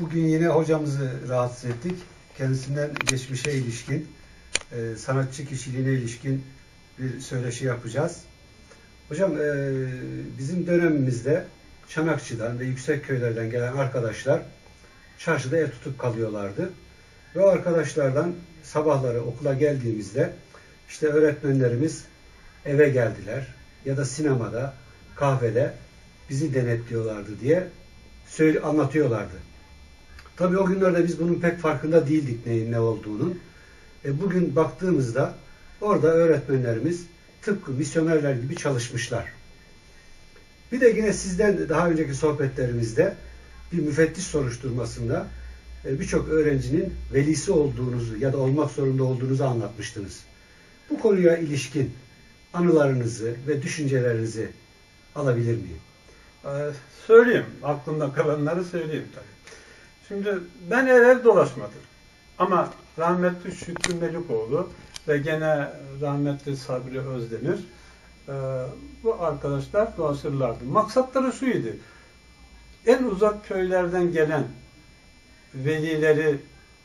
Bugün yine hocamızı rahatsız ettik. Kendisinden geçmişe ilişkin, e, sanatçı kişiliğine ilişkin bir söyleşi yapacağız. Hocam e, bizim dönemimizde Çanakçı'dan ve yüksek köylerden gelen arkadaşlar çarşıda ev tutup kalıyorlardı. Ve o arkadaşlardan sabahları okula geldiğimizde işte öğretmenlerimiz eve geldiler ya da sinemada, kahvede bizi denetliyorlardı diye söyle, anlatıyorlardı. Tabii o günlerde biz bunun pek farkında değildik neyin ne olduğunun. E, bugün baktığımızda orada öğretmenlerimiz tıpkı misyonerler gibi çalışmışlar. Bir de yine sizden daha önceki sohbetlerimizde bir müfettiş soruşturmasında e, birçok öğrencinin velisi olduğunuzu ya da olmak zorunda olduğunuzu anlatmıştınız. Bu konuya ilişkin anılarınızı ve düşüncelerinizi alabilir miyim? Ee, söyleyeyim. Aklımda kalanları söyleyeyim tabii. Şimdi ben ev ev dolaşmadım. Ama rahmetli Şükrü Melikoğlu ve gene rahmetli Sabri Özdemir e, bu arkadaşlar dolaşırlardı. Maksatları şuydu. En uzak köylerden gelen velileri,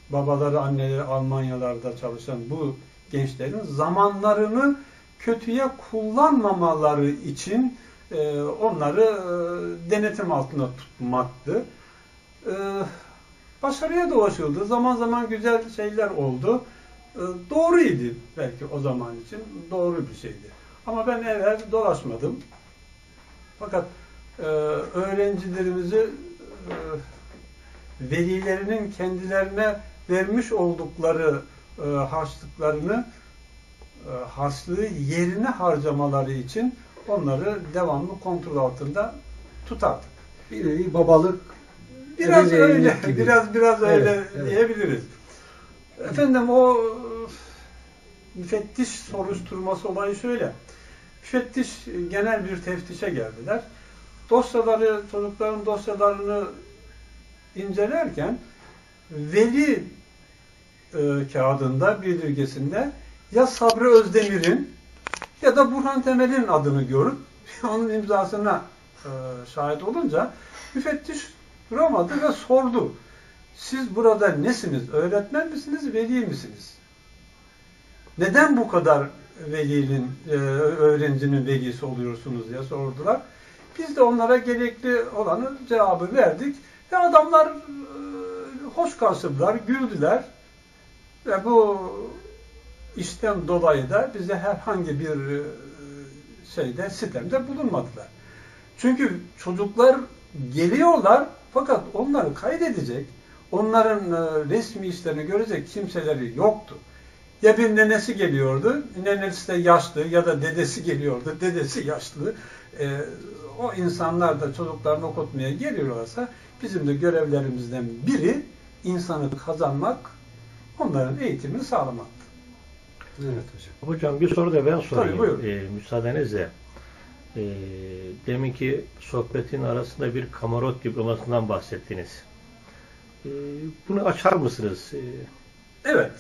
babaları, anneleri Almanyalarda çalışan bu gençlerin zamanlarını kötüye kullanmamaları için e, onları e, denetim altında tutmaktı. E, başarıya da ulaşıldı. Zaman zaman güzel şeyler oldu. E, doğruydu belki o zaman için. Doğru bir şeydi. Ama ben ev ev dolaşmadım. Fakat e, öğrencilerimizi e, velilerinin kendilerine vermiş oldukları e, harçlıklarını e, harçlığı yerine harcamaları için onları devamlı kontrol altında tutardık. Bir nevi babalık Biraz öyle, gibi. biraz biraz öyle Evet, evet. diyebiliriz. Efendim o müfettiş soruşturması olayı şöyle. Müfettiş e, genel bir teftişe geldiler. Dosyaları, çocukların dosyalarını incelerken veli e, kağıdında, bildirgesinde ya Sabri Özdemir'in ya da Burhan Temel'in adını görüp onun imzasına e, şahit olunca müfettiş duramadı ve sordu. Siz burada nesiniz? Öğretmen misiniz? Veli misiniz? Neden bu kadar velinin, e, öğrencinin velisi oluyorsunuz diye sordular. Biz de onlara gerekli olanı cevabı verdik. Ve adamlar e, hoş karşıladılar, güldüler. Ve bu işten dolayı da bize herhangi bir e, şeyde, sistemde bulunmadılar. Çünkü çocuklar geliyorlar fakat onları kaydedecek, onların e, resmi işlerini görecek kimseleri yoktu. Ya bir nenesi geliyordu, nenesi de yaşlı ya da dedesi geliyordu, dedesi yaşlı. E, o insanlar da çocuklarını okutmaya geliyorlarsa bizim de görevlerimizden biri insanı kazanmak, onların eğitimini sağlamaktı. Evet hocam. Hocam bir soru da ben sorayım. Tabii, buyurun. Ee, müsaadenizle. Ee, deminki sohbetin arasında bir kamarot diplomasından bahsettiniz. Ee, bunu açar mısınız? Ee, Evet.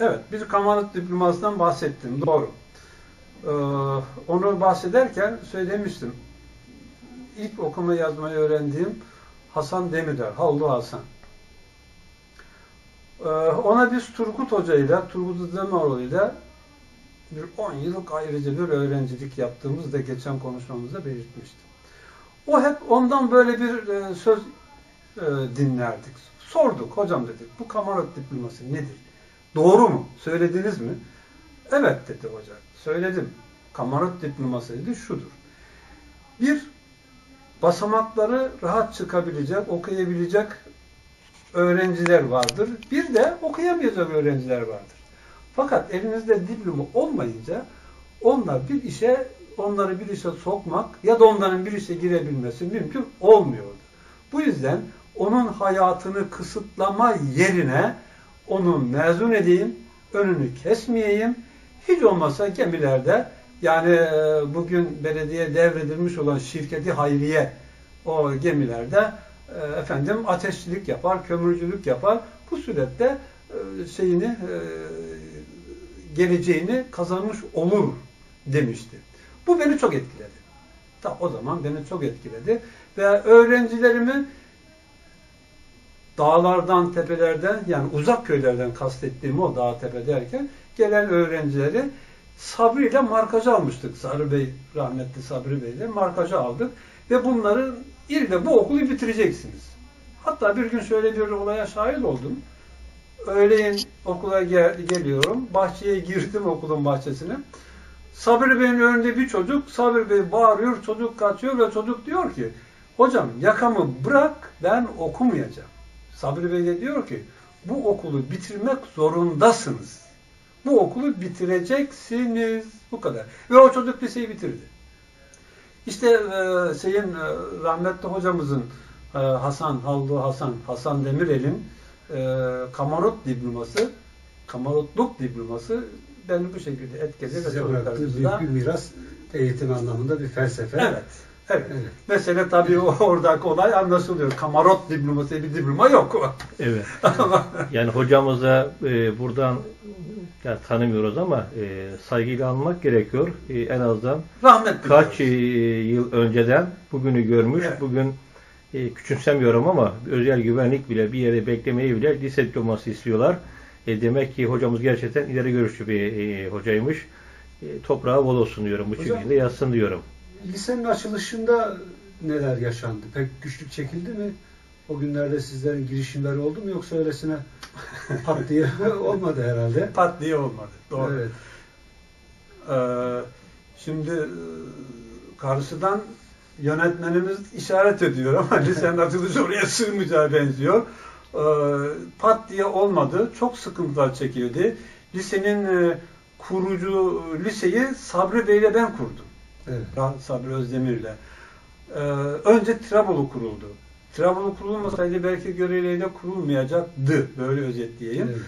Evet. Bir kamarot diplomasından bahsettim. Doğru. Ee, onu bahsederken söylemiştim. İlk okuma yazmayı öğrendiğim Hasan Demirder. Havlu Hasan. Ee, ona biz Turgut Hoca ile, Turgut Özdemiroğlu ile bir 10 yıllık ayrıca bir öğrencilik yaptığımız da geçen konuşmamızda belirtmiştim. O hep ondan böyle bir e, söz e, dinlerdik. Sorduk, hocam dedik, bu kamarot diploması nedir? Doğru mu? Söylediniz mi? Evet dedi hoca. Söyledim. Kamarot diploması dedi şudur. Bir, basamakları rahat çıkabilecek, okuyabilecek öğrenciler vardır. Bir de okuyamayacak öğrenciler vardır. Fakat elinizde diploma olmayınca onlar bir işe onları bir işe sokmak ya da onların bir işe girebilmesi mümkün olmuyordu. Bu yüzden onun hayatını kısıtlama yerine onu mezun edeyim, önünü kesmeyeyim. Hiç olmazsa gemilerde yani e, bugün belediye devredilmiş olan şirketi hayriye o gemilerde e, efendim ateşçilik yapar, kömürcülük yapar. Bu surette e, şeyini geleceğini kazanmış olur demişti. Bu beni çok etkiledi. Ta o zaman beni çok etkiledi. Ve öğrencilerimi 10 dağlardan, tepelerden yani uzak köylerden kastettiğim o dağ tepe derken gelen öğrencileri Sabri ile markacı almıştık. Sabri Bey, rahmetli Sabri Bey ile markacı aldık. Ve bunları ille bu okulu bitireceksiniz. Hatta bir gün şöyle bir olaya şahit oldum. Öğleyin okula gel- geliyorum. Bahçeye girdim okulun bahçesine. Sabri Bey'in önünde bir çocuk. Sabri Bey bağırıyor, çocuk kaçıyor ve çocuk diyor ki Hocam yakamı bırak ben okumayacağım. Sabri Bey de diyor ki bu okulu bitirmek zorundasınız. Bu okulu bitireceksiniz. Bu kadar. Ve o çocuk liseyi bitirdi. İşte e, şeyin e, rahmetli hocamızın e, Hasan, Haldu Hasan, Hasan Demirel'in e, kamarot diploması, kamarotluk diploması beni bu şekilde etkiledi ve bıraktığı büyük bir miras eğitim anlamında bir felsefe. Evet. Evet. Evet. Mesele tabii o- oradaki olay anlaşılıyor. Kamarot diploması bir diploma yok. Evet. Yani hocamıza e, buradan ya tanımıyoruz ama e, saygıyla almak gerekiyor. E, en azından Rahmetli. kaç e, yıl önceden bugünü görmüş. Evet. Bugün e, küçümsemiyorum ama özel güvenlik bile bir yere beklemeyi bile lise diploması istiyorlar. E, demek ki hocamız gerçekten ileri görüşlü bir e, hocaymış. E, toprağı bol olsun diyorum. Bu şekilde yazsın diyorum. Lisenin açılışında neler yaşandı? Pek güçlük çekildi mi? O günlerde sizlerin girişimleri oldu mu yoksa öylesine pat diye olmadı herhalde. Pat diye olmadı. Doğru. Evet. Ee, şimdi e, karşıdan yönetmenimiz işaret ediyor ama lisenin açılışı oraya sığmayacağı benziyor. Ee, pat diye olmadı. Çok sıkıntılar çekiyordu. Lisenin e, kurucu liseyi Sabri Bey'le ben kurdum. Evet. Sabri Özdemir'le. Ee, önce Trabolu kuruldu. Trabolu kurulmasaydı belki Görele'yle kurulmayacaktı. Böyle özetleyeyim. Evet.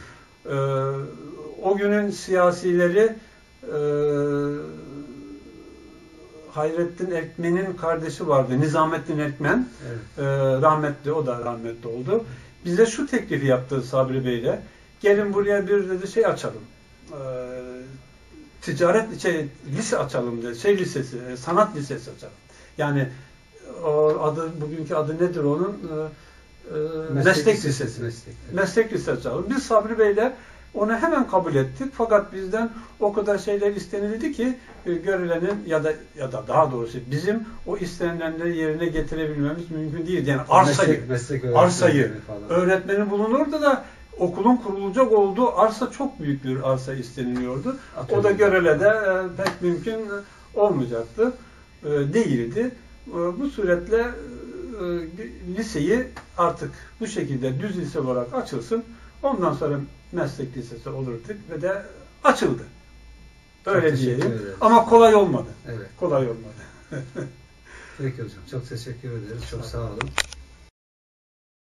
Ee, o günün siyasileri e, Hayrettin Erkmen'in kardeşi vardı. Nizamettin Erkmen. Evet. Ee, rahmetli, o da rahmetli oldu. Bize şu teklifi yaptı Sabri Bey'le. Gelin buraya bir dedi şey açalım. Ee, ticaret şey, lise açalım dedi. Şey lisesi, e, sanat lisesi açalım. Yani o adı bugünkü adı nedir onun? Ee, e, meslek, lisesi. Meslek. Meslek lisesi açalım. Biz Sabri Bey'le onu hemen kabul ettik. Fakat bizden o kadar şeyler istenildi ki e, görülenin ya da ya da daha doğrusu bizim o istenilenleri yerine getirebilmemiz mümkün değil. Yani arsayı, Meslek, meslek arsayı, falan. öğretmeni bulunurdu da okulun kurulacak olduğu arsa çok büyük bir arsa isteniliyordu. O da Görele'de e, pek mümkün olmayacaktı. E, değildi. Bu suretle liseyi artık bu şekilde düz lise olarak açılsın. Ondan sonra meslek lisesi olurduk ve de açıldı. Öyle diyelim. Ama kolay olmadı. Evet. Kolay olmadı. Peki hocam. Çok teşekkür ederiz. Çok sağ olun.